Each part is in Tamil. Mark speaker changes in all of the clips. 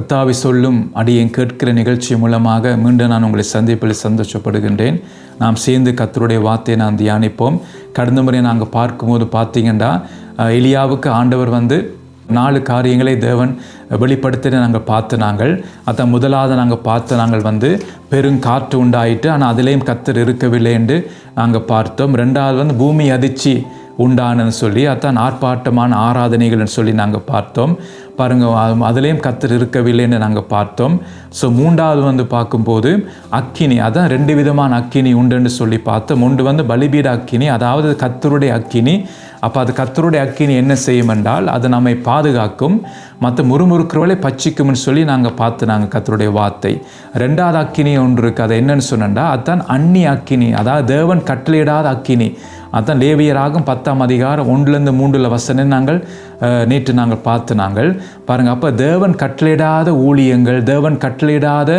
Speaker 1: கத்தாவி சொல்லும் அடியேன் கேட்கிற நிகழ்ச்சி மூலமாக மீண்டும் நான் உங்களை சந்திப்பில் சந்தோஷப்படுகின்றேன். நாம் சேர்ந்து கத்தருடைய வார்த்தையை நான் தியானிப்போம். கடந்த முறை நாங்கள் பார்க்கும்போது பார்த்தீங்கன்னா அஹ், எலியாவுக்கு ஆண்டவர் வந்து நாலு காரியங்களை தேவன் வெளிப்படுத்தின நாங்கள் பார்த்து நாங்கள். அதான் முதலாவது நாங்கள் பார்த்து நாங்கள் வந்து பெருங்காற்று உண்டாயிட்டு ஆனால் அதிலேயும் கத்தர் இருக்கவில்லை என்று நாங்கள் பார்த்தோம். ரெண்டாவது வந்து பூமி அதிர்ச்சி உண்டானன்னு சொல்லி அதான் ஆர்ப்பாட்டமான ஆராதனைகள்னு சொல்லி நாங்கள் பார்த்தோம். பாருங்க அதுலேயும் கத்தர் இருக்கவில்லைன்னு நாங்கள் பார்த்தோம். ஸோ மூன்றாவது வந்து பார்க்கும்போது அக்கினி அதான் ரெண்டு விதமான அக்கினி உண்டுன்னு சொல்லி பார்த்தோம். ஒன்று வந்து பலிபீட அக்கினி அதாவது கத்தருடைய அக்கினி. அப்போ அது கத்தருடைய அக்கினி என்ன செய்யும் என்றால் அது நம்மை பாதுகாக்கும். மற்ற முறுமுறுக்கிறவளை பச்சிக்கும்னு சொல்லி நாங்கள் பார்த்து நாங்கள் கத்தருடைய வார்த்தை. ரெண்டாவது அக்கினி ஒன்று இருக்குது அது என்னன்னு சொன்னா அதுதான் அன்னி அக்கினி அதாவது தேவன் கட்டளையிடாத அக்கினி. அதான் லேவியராகும் பத்தாம் அதிகாரம் ஒன்றுலேருந்து மூன்றுல வசனம். நாங்கள்? நேற்று நாங்கள் பார்த்து நாங்கள் பாருங்கள் அப்போ தேவன் கட்டளையிடாத ஊழியங்கள் தேவன் கட்டளையிடாத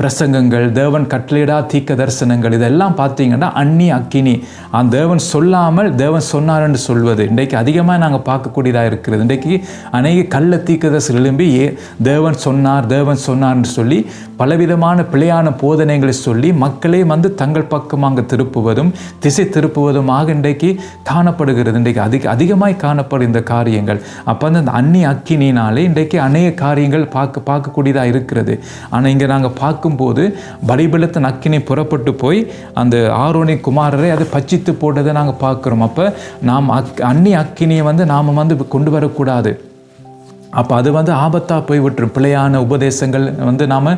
Speaker 1: பிரசங்கங்கள் தேவன் கட்டளையிடாத தீக்க தரிசனங்கள் இதெல்லாம் பார்த்தீங்கன்னா அன்னி அக்கினி. அந்த தேவன் சொல்லாமல் தேவன் சொன்னார் என்று சொல்வது. இன்றைக்கு அதிகமாக நாங்கள் பார்க்கக்கூடியதாக இருக்கிறது. இன்றைக்கு அநேக கள்ள தீக்கதரிசி எழும்பி ஏ தேவன் சொன்னார் தேவன் சொன்னார்னு சொல்லி பலவிதமான பிழையான போதனைகளை சொல்லி மக்களே வந்து தங்கள் பக்கமாக திருப்புவதும் திசை எழுப்புவதுமாக இன்றைக்கு காணப்படுகிறது. இன்றைக்கு அதிக அதிகமாய் காணப்படும் இந்த காரியங்கள். அப்போ வந்து அந்த அன்னி அக்கினினாலே இன்றைக்கு அநேக காரியங்கள் பார்க்க பார்க்கக்கூடியதாக இருக்கிறது. ஆனால் இங்கே நாங்கள் பார்க்கும்போது பலிபலத்தின் அக்கினி புறப்பட்டு போய் அந்த ஆரோனி குமாரரை அதை பச்சித்து போட்டதை நாங்கள் பார்க்குறோம். அப்போ நாம் அக் அன்னி அக்கினியை வந்து நாம் வந்து கொண்டு வரக்கூடாது. அப்போ அது வந்து ஆபத்தாக போய் விட்டுரும் பிழையான உபதேசங்கள் வந்து நாம்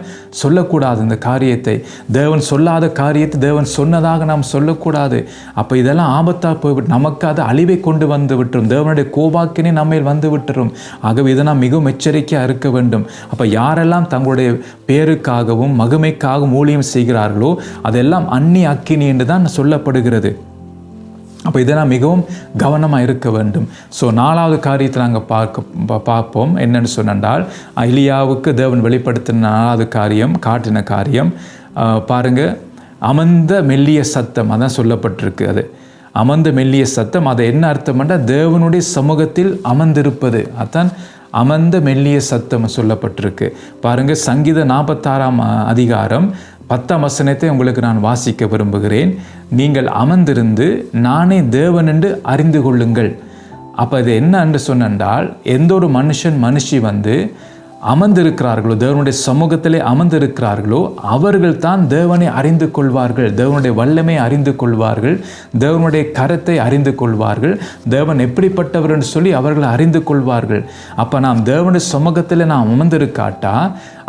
Speaker 1: சொல்லக்கூடாது இந்த காரியத்தை. தேவன் சொல்லாத காரியத்தை தேவன் சொன்னதாக நாம் சொல்லக்கூடாது. அப்போ இதெல்லாம் ஆபத்தாக போய்விட்டு நமக்கு அது அழிவை கொண்டு வந்து விட்டுரும். தேவனுடைய கோபாக்கினே நம்மேல் வந்து விட்டுரும். ஆகவே இதை நாம் மிகவும் எச்சரிக்கையாக இருக்க வேண்டும். அப்போ யாரெல்லாம் தங்களுடைய பேருக்காகவும் மகிமைக்காகவும் ஊழியம் செய்கிறார்களோ அதெல்லாம் அன்னி அக்கினி என்று தான் சொல்லப்படுகிறது. அப்போ இதெல்லாம் மிகவும் கவனமாக இருக்க வேண்டும். ஸோ நாலாவது காரியத்தை நாங்கள் பார்க்க பார்ப்போம். என்னென்னு சொன்னால் அலியாவுக்கு தேவன் வெளிப்படுத்தின நாலாவது காரியம் காட்டின காரியம் பாருங்கள் பாருங்க அமர்ந்த மெல்லிய சத்தம் அதான் சொல்லப்பட்டிருக்கு அது அமர்ந்த மெல்லிய சத்தம் அதை என்ன அர்த்தம்னா தேவனுடைய சமூகத்தில் அமர்ந்திருப்பது. அதான் அமர்ந்த மெல்லிய சத்தம் சொல்லப்பட்டிருக்கு. பாருங்க சங்கீத நாற்பத்தாறாம் அதிகாரம் பத்தாம் வசனத்தை உங்களுக்கு நான் வாசிக்க விரும்புகிறேன். நீங்கள் அமர்ந்திருந்து நானே தேவன் என்று அறிந்து கொள்ளுங்கள். அப்போ இது என்ன என்று சொன்னால் எந்த ஒரு மனுஷன் மனுஷி வந்து அமர்ந்திருக்கிறார்களோ தேவனுடைய சமூகத்திலே அமர்ந்திருக்கிறார்களோ அவர்கள் தான் தேவனை அறிந்து கொள்வார்கள். தேவனுடைய வல்லமை அறிந்து கொள்வார்கள். தேவனுடைய கரத்தை அறிந்து கொள்வார்கள். தேவன் எப்படிப்பட்டவர் என்று சொல்லி அவர்கள் அறிந்து கொள்வார்கள். அப்போ நாம் தேவனுடைய சமூகத்தில் நாம் அமர்ந்திருக்காட்டா?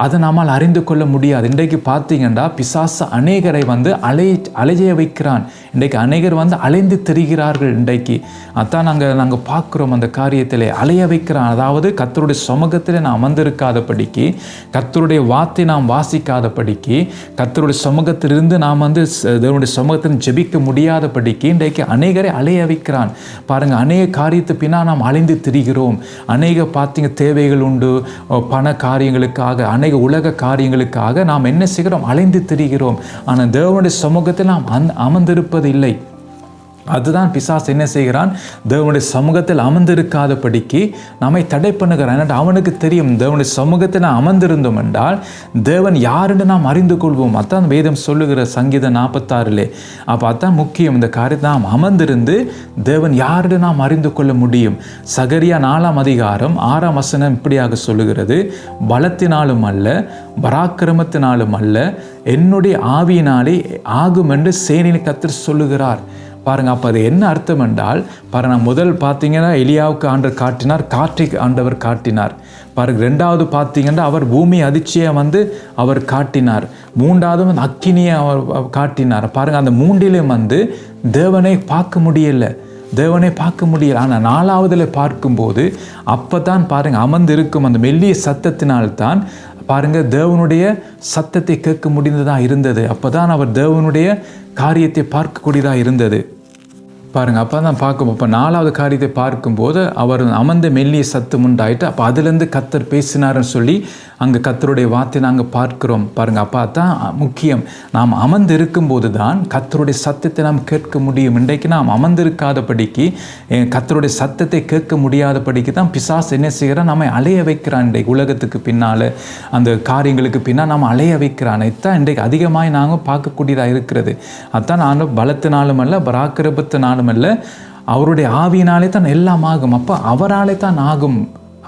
Speaker 1: அதை நம்மால் அறிந்து கொள்ள முடியாது. இன்றைக்கு பார்த்தீங்கன்னா பிசாசு அநேகரை வந்து அலை அலைய வைக்கிறான். இன்றைக்கு அநேகர் வந்து அலைந்து திரிகிறார்கள் இன்றைக்கு. அதான் நாங்கள் நாங்கள் பார்க்குறோம் அந்த காரியத்திலே. அலைய வைக்கிறான். அதாவது கத்தருடைய சமூகத்தில் அமர்ந்திருக்கா அமர்ந்திருக்காதபடிக்கு கத்தருடைய வார்த்தை நாம் வாசிக்காதபடிக்கு கத்தருடைய சமூகத்திலிருந்து நாம் வந்து தேவனுடைய சமூகத்தில் ஜெபிக்க முடியாதபடிக்கு இன்றைக்கு அநேகரை அலைய வைக்கிறான். பாருங்க அநேக காரியத்தை பின்னா நாம் அலைந்து திரிகிறோம். அநேக பார்த்தீங்க தேவைகள் உண்டு பண காரியங்களுக்காக அநேக உலக காரியங்களுக்காக நாம் என்ன செய்கிறோம்? அலைந்து திரிகிறோம். ஆனால் தேவனுடைய சமூகத்தில் நாம் அந் அமர்ந்திருப்பது இல்லை அதுதான் பிசாஸ் என்ன செய்கிறான்? தேவனுடைய சமூகத்தில் அமர்ந்திருக்காதபடிக்கு நம்மை தடை பண்ணுகிறான். அவனுக்கு தெரியும் தேவனுடைய சமூகத்தில் நாம் அமர்ந்திருந்தோம் என்றால் தேவன் யாருன்னு நாம் அறிந்து கொள்வோம். அதான் வேதம் சொல்லுகிற சங்கீதம் நாற்பத்தாறுலே. அப்போ அதான் முக்கியம் இந்த காரியத்தை நாம் அமர்ந்திருந்து தேவன் யாருன்னு நாம் அறிந்து கொள்ள முடியும். சகரியா நாலாம் அதிகாரம் ஆறாம் வசனம் இப்படியாக சொல்லுகிறது. பலத்தினாலும் அல்ல பராக்கிரமத்தினாலும் அல்ல என்னுடைய ஆவியினாலே ஆகும் என்று சேனின் கத்தர் சொல்லுகிறார். பாருங்கள் அப்போ அது என்ன அர்த்தம் என்றால் பாருங்க முதல் பார்த்தீங்கன்னா எலியாவுக்கு ஆண்டவர் காட்டினார் காற்றை ஆண்டவர் காட்டினார். பாருங்க ரெண்டாவது பார்த்தீங்கன்னா அவர் பூமி அதிர்ச்சியை வந்து அவர் காட்டினார். மூன்றாவது வந்து அக்கினியை அவர் காட்டினார். பாருங்கள் அந்த மூன்றிலையும் வந்து தேவனை பார்க்க முடியல. தேவனை பார்க்க முடியல. ஆனால் நாலாவதில் பார்க்கும்போது அப்போ தான் பாருங்கள் அமர்ந்து இருக்கும் அந்த மெல்லிய சத்தத்தினால்தான் பாருங்கள் தேவனுடைய சத்தத்தை கேட்க முடிந்ததாக இருந்தது. அப்போ தான் அவர் தேவனுடைய காரியத்தை பார்க்கக்கூடியதாக இருந்தது. பாருங்கள் அப்போ தான் பார்க்கும் அப்போ நாலாவது காரியத்தை பார்க்கும்போது அவர் அமர்ந்த மெல்லிய சத்தம் உண்டாயிட்டு அப்போ அதுலேருந்து கத்தர் பேசினாருன்னு சொல்லி அங்கே கத்தருடைய வார்த்தை நாங்கள் பார்க்குறோம். பாருங்கள் அப்போ தான் முக்கியம். நாம் அமர்ந்து இருக்கும்போது தான் கத்தருடைய சத்தத்தை நாம் கேட்க முடியும். இன்றைக்கு நாம் அமர்ந்திருக்காதபடிக்கு கத்தருடைய சத்தத்தை கேட்க முடியாதபடிக்கு தான் பிசாஸ் என்ன செய்கிறான் நம்மை அலைய வைக்கிறான் இன்றைக்கு உலகத்துக்கு பின்னால். அந்த காரியங்களுக்கு பின்னால் நாம் அலைய வைக்கிறான். இதான் இன்றைக்கு அதிகமாக நாங்கள் பார்க்கக்கூடியதாக இருக்கிறது. அதான் நான் பலத்தினாலும் அல்ல பராக்கிரபத்தினாலும் அல்ல அவருடைய ஆவியினாலே தான் எல்லாம் ஆகும். அப்போ அவராலே தான் ஆகும்.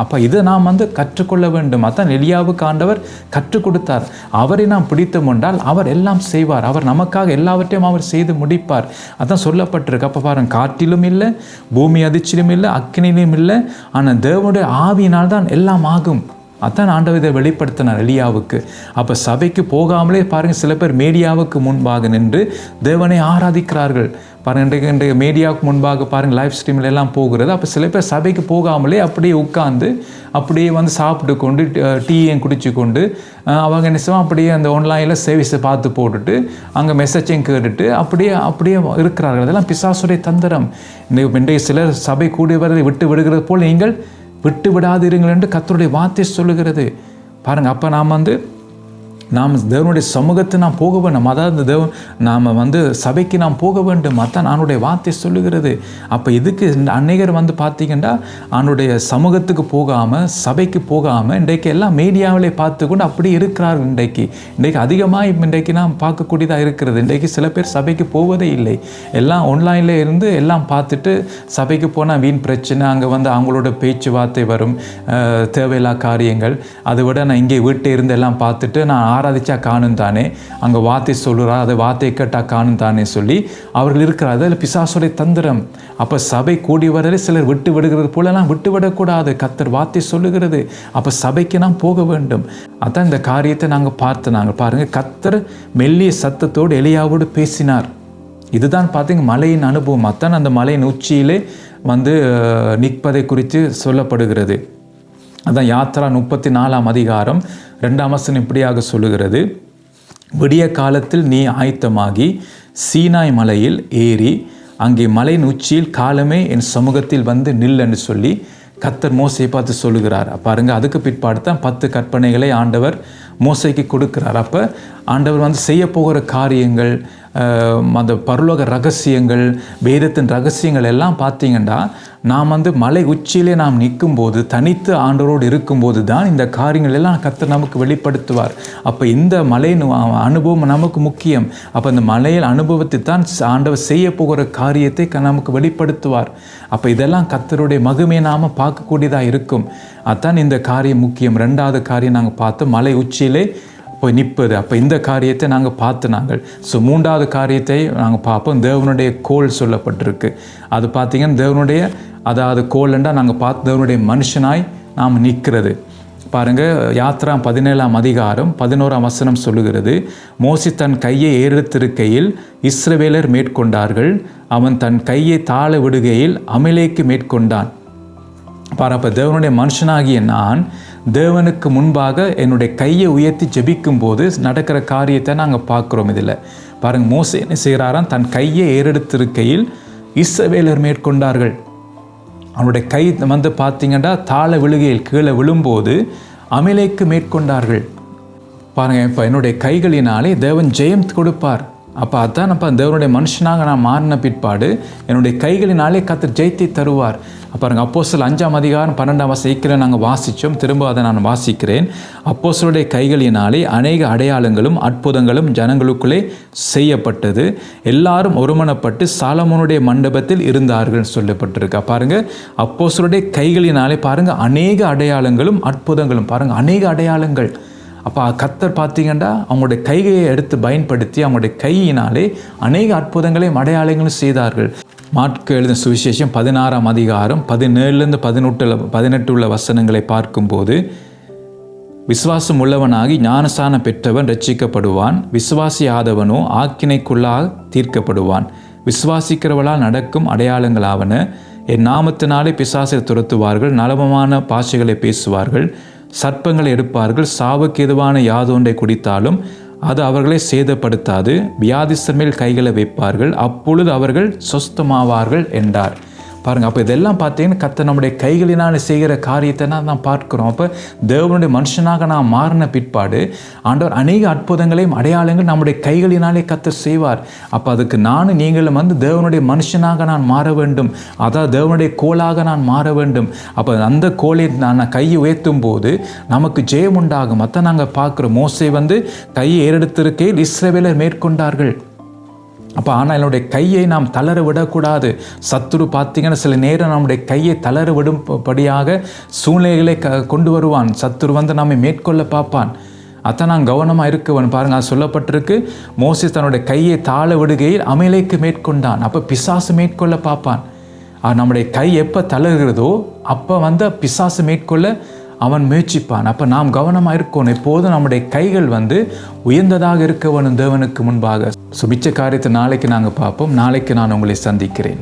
Speaker 1: அப்போ இதை நாம் வந்து கற்றுக்கொள்ள வேண்டும். அதான் எலியாவுக்கு ஆண்டவர் கற்றுக் கொடுத்தார். அவரை நாம் பிடித்து கொண்டால் அவர் எல்லாம் செய்வார். அவர் நமக்காக எல்லாவற்றையும் அவர் செய்து முடிப்பார். அதான் சொல்லப்பட்டிருக்கு. அப்போ பாருங்க காற்றிலும் இல்லை பூமி அதிர்ச்சியிலும் இல்லை அக்கினியிலும் இல்லை ஆனால் தேவனுடைய ஆவியினால் தான் எல்லாம் ஆகும். அதான் ஆண்டவர் இதை வெளிப்படுத்தினார் எலியாவுக்கு. அப்போ சபைக்கு போகாமலே பாருங்கள் சில பேர் மீடியாவுக்கு முன்பாக நின்று தேவனை ஆராதிக்கிறார்கள். பாருங்கள் இன்றைக்கு இன்றைக்கு மீடியாவுக்கு முன்பாக பாருங்கள் லைவ் ஸ்ட்ரீமில் எல்லாம் போகிறது. அப்போ சில பேர் சபைக்கு போகாமலே அப்படியே உட்காந்து அப்படியே வந்து சாப்பிட்டு கொண்டு டீயையும் குடிச்சு கொண்டு அவங்க என்ன அப்படியே அந்த ஆன்லைனில் சர்வீஸை பார்த்து போட்டுட்டு அங்கே மெசேஜையும் கேட்டுட்டு அப்படியே அப்படியே இருக்கிறார்கள். அதெல்லாம் பிசாசுடைய தந்திரம். இன்றைக்கு இன்றைய சிலர் சபை கூடியவரை விட்டு விடுகிறது போல் நீங்கள் விட்டு விடாதிருங்கள் என்று கத்தருடைய வார்த்தை சொல்லுகிறது. பாருங்கள் அப்போ நாம் வந்து நாம் தேவனுடைய சமூகத்தை நாம் போக வேண்டும். அதாவது தேவன் நாம் வந்து சபைக்கு நாம் போக வேண்டும். அதான் அவனுடைய வார்த்தை சொல்லுகிறது. அப்போ இதுக்கு அநேகர் வந்து பார்த்தீங்கன்னா அவனுடைய சமூகத்துக்கு போகாமல் சபைக்கு போகாமல் இன்றைக்கு எல்லாம் மீடியாவிலே பார்த்து கொண்டு அப்படி இருக்கிறார்கள் இன்றைக்கு. இன்றைக்கு அதிகமாக இன்றைக்கு நாம் பார்க்கக்கூடியதாக இருக்கிறது. இன்றைக்கு சில பேர் சபைக்கு போவதே இல்லை. எல்லாம் ஆன்லைனில் இருந்து எல்லாம் பார்த்துட்டு சபைக்கு போனால் வீண் பிரச்சனை அங்கே வந்து அவங்களோட பேச்சுவார்த்தை வரும். தேவையில்லா காரியங்கள். அதை விட நான் இங்கே வீட்டை இருந்து எல்லாம் பார்த்துட்டு நான் ஆராதிச்சா காணும் தானே? அங்கே வார்த்தை சொல்லுறா அதை வார்த்தை கேட்டால் காணும் தானே சொல்லி அவர்கள் இருக்கிறார் அதில் பிசாசுடைய தந்திரம். அப்போ சபை கூடி வரலே சிலர் விட்டு விடுகிறது போலலாம் விட்டு விடக்கூடாது. கத்தர் வார்த்தை சொல்லுகிறது. அப்போ சபைக்கு நாம் போக வேண்டும். அதான் இந்த காரியத்தை நாங்கள் பார்த்து நாங்கள் பாருங்கள் கத்தர் மெல்லிய சத்தத்தோடு எளியாவோடு பேசினார். இதுதான் பார்த்தீங்க மலையின் அனுபவம். அதான் அந்த மலையின் உச்சியிலே வந்து நிற்பதை குறித்து சொல்லப்படுகிறது. அதான் யாத்ரா முப்பத்தி நாலாம் அதிகாரம் ரெண்டாம் வசனம் இப்படியாக சொல்லுகிறது. விடிய காலத்தில் நீ ஆயத்தமாகி சீனாய் மலையில் ஏறி அங்கே மலையின் உச்சியில் காலமே என் சமூகத்தில் வந்து நில் என்று சொல்லி கத்தர் மோசையை பார்த்து சொல்லுகிறார். பாருங்கள் அதுக்கு பிற்பாடு தான் பத்து கற்பனைகளை ஆண்டவர் மோசைக்கு கொடுக்கிறார். அப்போ ஆண்டவர் வந்து செய்ய போகிற காரியங்கள் அந்த பரலோக ரகசியங்கள் வேதத்தின் ரகசியங்கள் எல்லாம் பார்த்தீங்கன்னா நாம் வந்து மலை உச்சியிலே நாம் நிற்கும்போது தனித்து ஆண்டவரோடு இருக்கும்போது தான் இந்த காரியங்கள் எல்லாம் கத்தர் நமக்கு வெளிப்படுத்துவார். அப்போ இந்த மலையின் அனுபவம் நமக்கு முக்கியம். அப்போ இந்த மலையில் அனுபவத்தை தான் ஆண்டவர் செய்ய போகிற காரியத்தை நமக்கு வெளிப்படுத்துவார். அப்போ இதெல்லாம் கத்தருடைய மகிமையை நாம் பார்க்கக்கூடியதாக இருக்கும். அதான் இந்த காரியம் முக்கியம். ரெண்டாவது காரியம் நாங்கள் பார்த்து மலை உச்சியிலே போய் நிற்பது. அப்போ இந்த காரியத்தை நாங்கள் பார்த்து நாங்கள் ஸோ மூன்றாவது காரியத்தை நாங்கள் பார்ப்போம். தேவனுடைய கோல் சொல்லப்பட்டிருக்கு. அது பார்த்தீங்கன்னா தேவனுடைய அதாவது கோல்ண்டா நாங்கள் பார்த்து தேவனுடைய மனுஷனாய் நாம் நிற்கிறது. பாருங்கள் யாத்ரா பதினேழாம் அதிகாரம் பதினோராம் வசனம் சொல்லுகிறது. மோசி தன் கையை ஏறெடுத்திருக்கையில் இஸ்ரவேலர் மேற்கொண்டார்கள். அவன் தன் கையை தாழ விடுகையில் அமிலேக்கு மேற்கொண்டான். பாரு அப்போ தேவனுடைய மனுஷனாகிய நான் தேவனுக்கு முன்பாக என்னுடைய கையை உயர்த்தி ஜெபிக்கும் போது நடக்கிற காரியத்தை நாங்கள் பார்க்குறோம் இதில். பாருங்க மோச என்ன செய்கிறாராம்? தன் கையை ஏறெடுத்திருக்கையில் இஸ்ரவேலர் மேற்கொண்டார்கள். அவனுடைய கை வந்து பார்த்தீங்கன்னா தாழ விழுகையில் கீழே விழும்போது அமிலைக்கு மேற்கொண்டார்கள். பாருங்கள் இப்போ என்னுடைய கைகளினாலே தேவன் ஜெயம் கொடுப்பார். அப்போ அதான் அப்போ தேவனுடைய மனுஷனாக நான் மாறின பிற்பாடு என்னுடைய கைகளினாலே கத்தர் ஜெயித்தை தருவார். அப்போ பாருங்க அப்போஸ்தலர் அஞ்சாம் அதிகாரம் பன்னெண்டாம் வசைக்கில் நாங்கள் வாசித்தோம் திரும்ப அதை நான் வாசிக்கிறேன். அப்போசலுடைய கைகளினாலே அநேக அடையாளங்களும் அற்புதங்களும் ஜனங்களுக்குள்ளே செய்யப்பட்டது. எல்லாரும் ஒருமனப்பட்டு சாலமோனுடைய மண்டபத்தில் இருந்தார்கள் சொல்லப்பட்டிருக்கா. பாருங்கள் அப்போசலுடைய கைகளினாலே பாருங்கள் அநேக அடையாளங்களும் அற்புதங்களும் பாருங்கள் அநேக அடையாளங்கள். அப்போ கத்தர் பார்த்தீங்கன்னா அவங்களுடைய கைகையை எடுத்து பயன்படுத்தி அவங்களுடைய கையினாலே அநேக அற்புதங்களையும் அடையாளங்களும் செய்தார்கள். மாட்கு எழுதின சுவிசேஷம் பதினாறாம் அதிகாரம் பதினேழுலேருந்து பதினெட்டுல பதினெட்டு உள்ள வசனங்களை பார்க்கும்போது விசுவாசம் உள்ளவனாகி ஞானசானம் பெற்றவன் ரட்சிக்கப்படுவான் விசுவாசியாதவனோ ஆக்கினைக்குள்ளாக தீர்க்கப்படுவான். விசுவாசிக்கிறவளால் நடக்கும் அடையாளங்களாவன என் நாமத்தினாலே பிசாசை துரத்துவார்கள். நலமமான பாஷைகளை பேசுவார்கள். சர்ப்பங்களை எடுப்பார்கள். சாவுக்கு எதுவான யாதொன்றை குடித்தாலும் அது அவர்களை சேதப்படுத்தாது. வியாதிஸ்தர் மேல் கைகளை வைப்பார்கள். அப்பொழுது அவர்கள் சொஸ்தமாவார்கள் என்றார். பாருங்க அப்போ இதெல்லாம் பார்த்தீங்கன்னா கத்த நம்முடைய கைகளினால் செய்கிற காரியத்தை நான் பார்க்குறோம். அப்போ தேவனுடைய மனுஷனாக நான் மாறின பிற்பாடு ஆண்டவர் அநேக அற்புதங்களையும் அடையாளங்கள் நம்முடைய கைகளினாலே கத்த செய்வார். அப்போ அதுக்கு நானும் நீங்களும் வந்து தேவனுடைய மனுஷனாக நான் மாற வேண்டும். அதாவது தேவனுடைய கோலாக நான் மாற வேண்டும். அப்போ அந்த கோலை நான் நான் கையை உயர்த்தும் போது நமக்கு ஜெயம் உண்டாகும் அத்தை நாங்கள் பார்க்குறோம். மோசை வந்து கையை ஏறெடுத்திருக்கையில் இஸ்ரவேலர் மேற்கொண்டார்கள். அப்போ ஆனால் என்னுடைய கையை நாம் தளர விடக்கூடாது. சத்துரு பார்த்தீங்கன்னா சில நேரம் நம்முடைய கையை தளர விடும்படியாக சூழ்நிலைகளை க கொண்டு வருவான். சத்துரு வந்து நம்மை மேற்கொள்ள பார்ப்பான். அதை நான் கவனமாக இருக்கவன். பாருங்க அது சொல்லப்பட்டிருக்கு. மோசி தன்னுடைய கையை தாழ விடுகையில் அமிலைக்கு மேற்கொண்டான். அப்போ பிசாசு மேற்கொள்ள பார்ப்பான். நம்முடைய கை எப்போ தளர்கிறதோ அப்போ வந்து பிசாசு மேற்கொள்ள அவன் முயற்சிப்பான். அப்போ நாம் கவனமாக இருக்கணும். எப்போதும் நம்முடைய கைகள் வந்து உயர்ந்ததாக இருக்க வேணும் தேவனுக்கு முன்பாக. சுபிச்ச காரியத்தை நாளைக்கு நாங்கள் பார்ப்போம். நாளைக்கு நான் உங்களை சந்திக்கிறேன்.